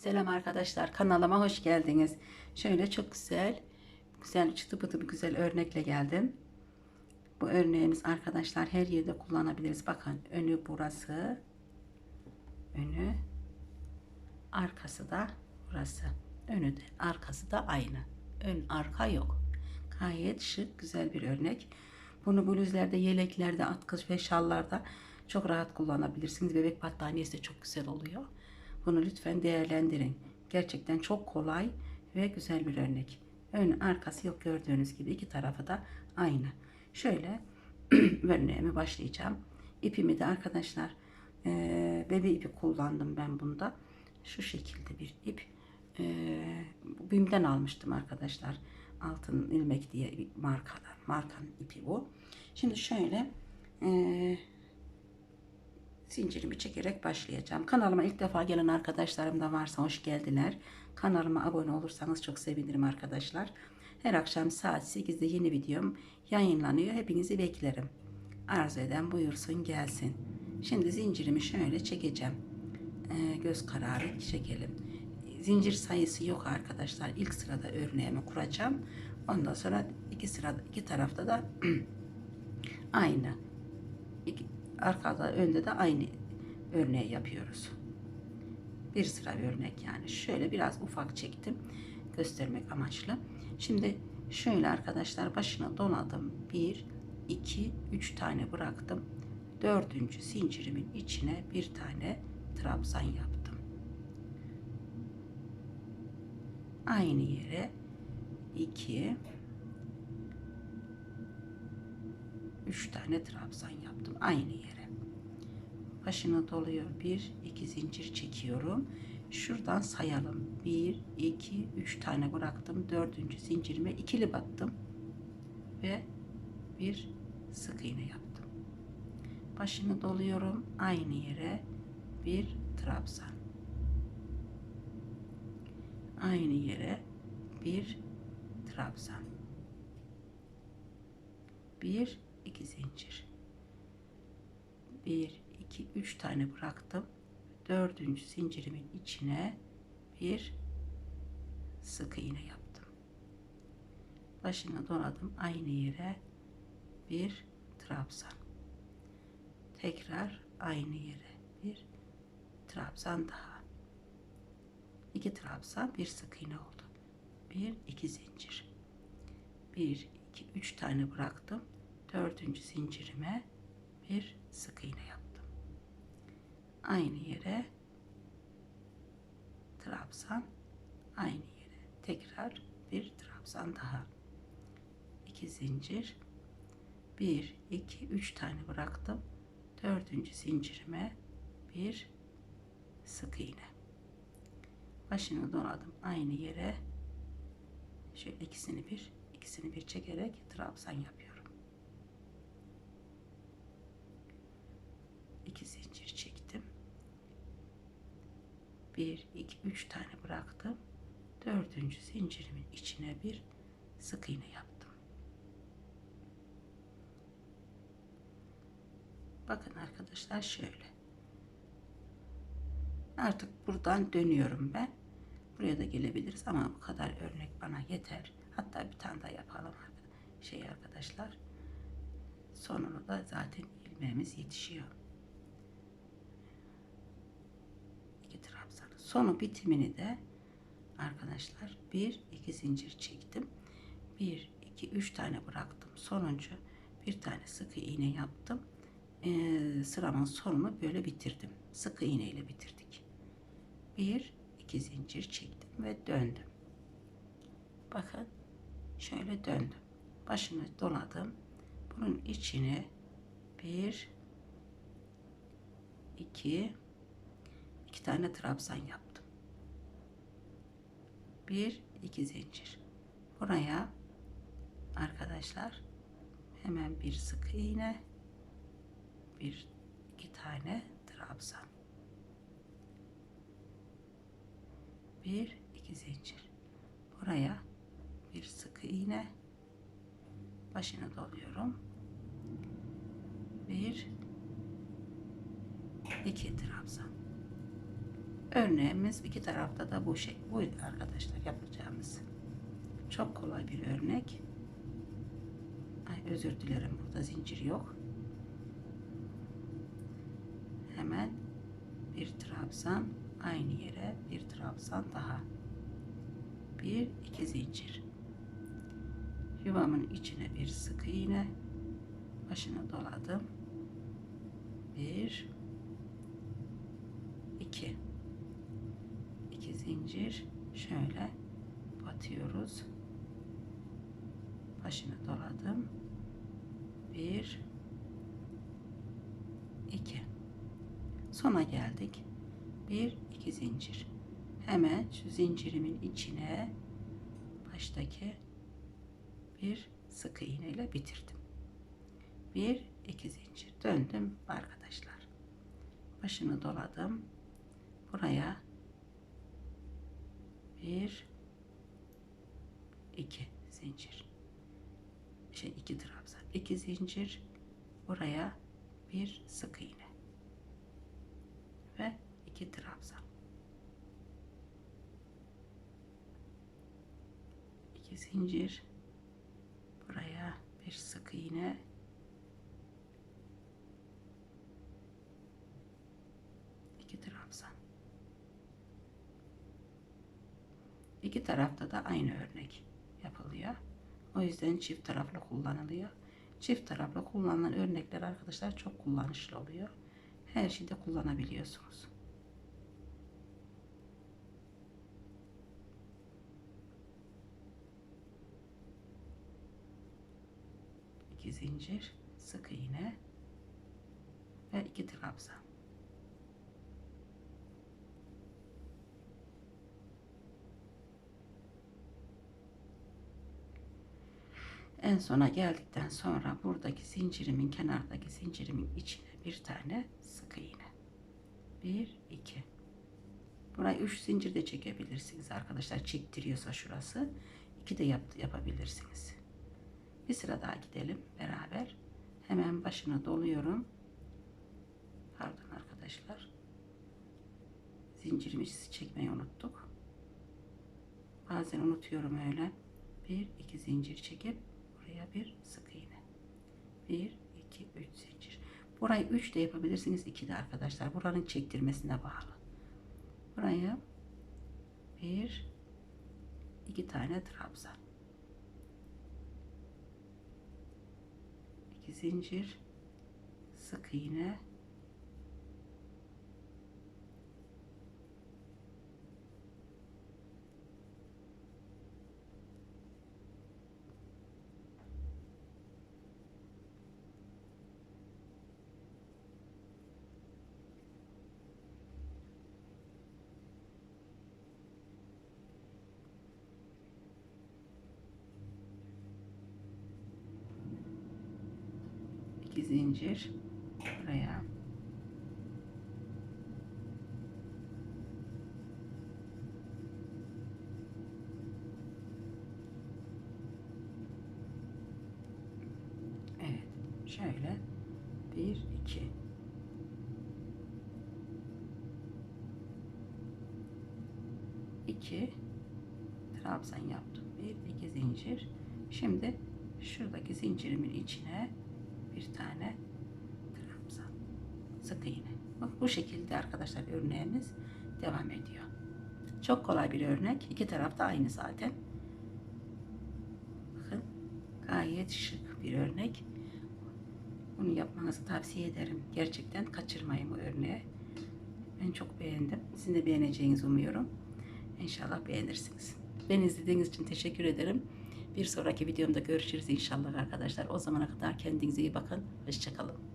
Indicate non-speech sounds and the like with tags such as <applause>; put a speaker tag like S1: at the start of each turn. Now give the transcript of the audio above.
S1: Selam arkadaşlar kanalıma hoş geldiniz. Şöyle çok güzel, güzel çıtı pıtı bir güzel örnekle geldim. Bu örneğimiz arkadaşlar her yerde kullanabiliriz. Bakın önü burası. Önü. Arkası da burası. Önü de arkası da aynı. Ön arka yok. Gayet şık güzel bir örnek. Bunu bluzlerde, yeleklerde, atkı ve şallarda çok rahat kullanabilirsiniz. Bebek battaniyesi de çok güzel oluyor. Bunu lütfen değerlendirin. Gerçekten çok kolay ve güzel bir örnek. Ön arkası yok gördüğünüz gibi iki tarafı da aynı. Şöyle <clears throat> örneğime başlayacağım. İpimi de arkadaşlar e, bebe ipi kullandım ben bunda. Şu şekilde bir ip. E, BİM'den almıştım arkadaşlar. Altın ilmek diye markadan. Markanın ipi bu. Şimdi şöyle e, zincirimi çekerek başlayacağım. Kanalıma ilk defa gelen arkadaşlarım da varsa hoş geldiler. Kanalıma abone olursanız çok sevinirim arkadaşlar. Her akşam saat 8'de yeni videom yayınlanıyor. Hepinizi beklerim. Arzu eden buyursun gelsin. Şimdi zincirimi şöyle çekeceğim. Ee, göz kararı çekelim. Zincir sayısı yok arkadaşlar. İlk sırada örneğimi kuracağım. Ondan sonra iki sırada iki tarafta da <clears throat> aynı. İki, arkada önde de aynı örneği yapıyoruz. Bir sıra bir örnek yani. Şöyle biraz ufak çektim. Göstermek amaçlı. Şimdi şöyle arkadaşlar başına doladım. Bir, iki, üç tane bıraktım. Dördüncü zincirimin içine bir tane trabzan yaptım. Aynı yere iki, üç tane trabzan yaptım. Aynı yere başına doluyor. Bir, iki zincir çekiyorum. Şuradan sayalım. Bir, iki, üç tane bıraktım. Dördüncü zincirime ikili battım. Ve bir sık iğne yaptım. Başını doluyorum. Aynı yere bir trabzan. Aynı yere bir trabzan. Bir, iki zincir. Bir, 2 3 tane bıraktım. Dördüncü zincirimin içine bir sık iğne yaptım. Başını doladım aynı yere bir trabzan. Tekrar aynı yere bir trabzan daha. İki trabzan bir sık iğne oldu. Bir iki zincir. Bir iki üç tane bıraktım. Dördüncü zincirime bir sık iğne yaptım. Aynı yere trabzan aynı yere tekrar bir trabzan daha. İki zincir. Bir iki üç tane bıraktım. Dördüncü zincirime bir sık iğne. Başını doladım aynı yere. Şöyle ikisini bir ikisini bir çekerek trabzan yapıyorum 1 2 3 tane bıraktım. Dördüncü zincirimin içine bir sık iğne yaptım. Bakın arkadaşlar şöyle. Artık buradan dönüyorum ben. Buraya da gelebiliriz ama bu kadar örnek bana yeter. Hatta bir tane daha yapalım şey arkadaşlar. Sonunu da zaten ilmeğimiz yetişiyor. İki trabzan Sonu bitimini de arkadaşlar bir iki zincir çektim. Bir iki üç tane bıraktım. Sonuncu bir tane sık iğne yaptım. Ee, sıramın sonunu böyle bitirdim. Sık iğne ile bitirdik. Bir iki zincir çektim ve döndüm. Bakın şöyle döndüm. Başını doladım. Bunun içine bir iki iki tane trabzan yaptım. Bir, iki zincir. Buraya arkadaşlar hemen bir sık iğne, bir iki tane trabzan. Bir, iki zincir. Buraya bir sık iğne, başını doluyorum. Bir, iki trabzan Örneğimiz iki tarafta da bu şey. Bu arkadaşlar yapacağımız. Çok kolay bir örnek. Ay özür dilerim burada zincir yok. Hemen bir trabzan aynı yere bir trabzan daha. Bir iki zincir. Yuvamın içine bir sık iğne. Başını doladım. Bir iki zincir şöyle batıyoruz. Başını doladım. Bir iki sona geldik. Bir iki zincir. Hemen şu zincirimin içine baştaki bir sık iğne ile bitirdim. Bir iki zincir döndüm arkadaşlar. Başını doladım. Buraya bir iki zincir. Şey iki trabzan. iki zincir. Buraya bir sık iğne. Ve iki trabzan. iki zincir. Buraya bir sık iğne. iki trabzan. İki tarafta da aynı örnek yapılıyor. O yüzden çift taraflı kullanılıyor. Çift taraflı kullanılan örnekler arkadaşlar çok kullanışlı oluyor. Her şeyde kullanabiliyorsunuz. İki zincir, sık iğne ve iki trabzan. En sona geldikten sonra buradaki zincirimin kenardaki zincirimin içine bir tane sık iğne. Bir, iki. Burayı üç zincir de çekebilirsiniz arkadaşlar. Çektiriyorsa şurası. iki de yap, yapabilirsiniz. Bir sıra daha gidelim beraber. Hemen başına doluyorum. Pardon arkadaşlar. Zincirimizi çekmeyi unuttuk. Bazen unutuyorum öyle. Bir, iki zincir çekip buraya bir sık iğne. Bir, iki, üç zincir. Burayı üç de yapabilirsiniz. iki de arkadaşlar. Buranın çektirmesine bağlı. Buraya bir, iki tane trabzan. iki zincir, sık iğne, iki zincir. Buraya. Evet şöyle. Bir iki. İki. Trabzan yaptım bir iki zincir. Şimdi şuradaki zincirimin içine bir tane trabzan sık iğne. Bak bu şekilde arkadaşlar örneğimiz devam ediyor. Çok kolay bir örnek. İki tarafta aynı zaten. Bakın gayet şık bir örnek. Bunu yapmanızı tavsiye ederim. Gerçekten kaçırmayın bu örneği. Ben çok beğendim. Sizin de beğeneceğinizi umuyorum. İnşallah beğenirsiniz. Beni izlediğiniz için teşekkür ederim. Bir sonraki videomda görüşürüz inşallah arkadaşlar. O zamana kadar kendinize iyi bakın. Hoşçakalın.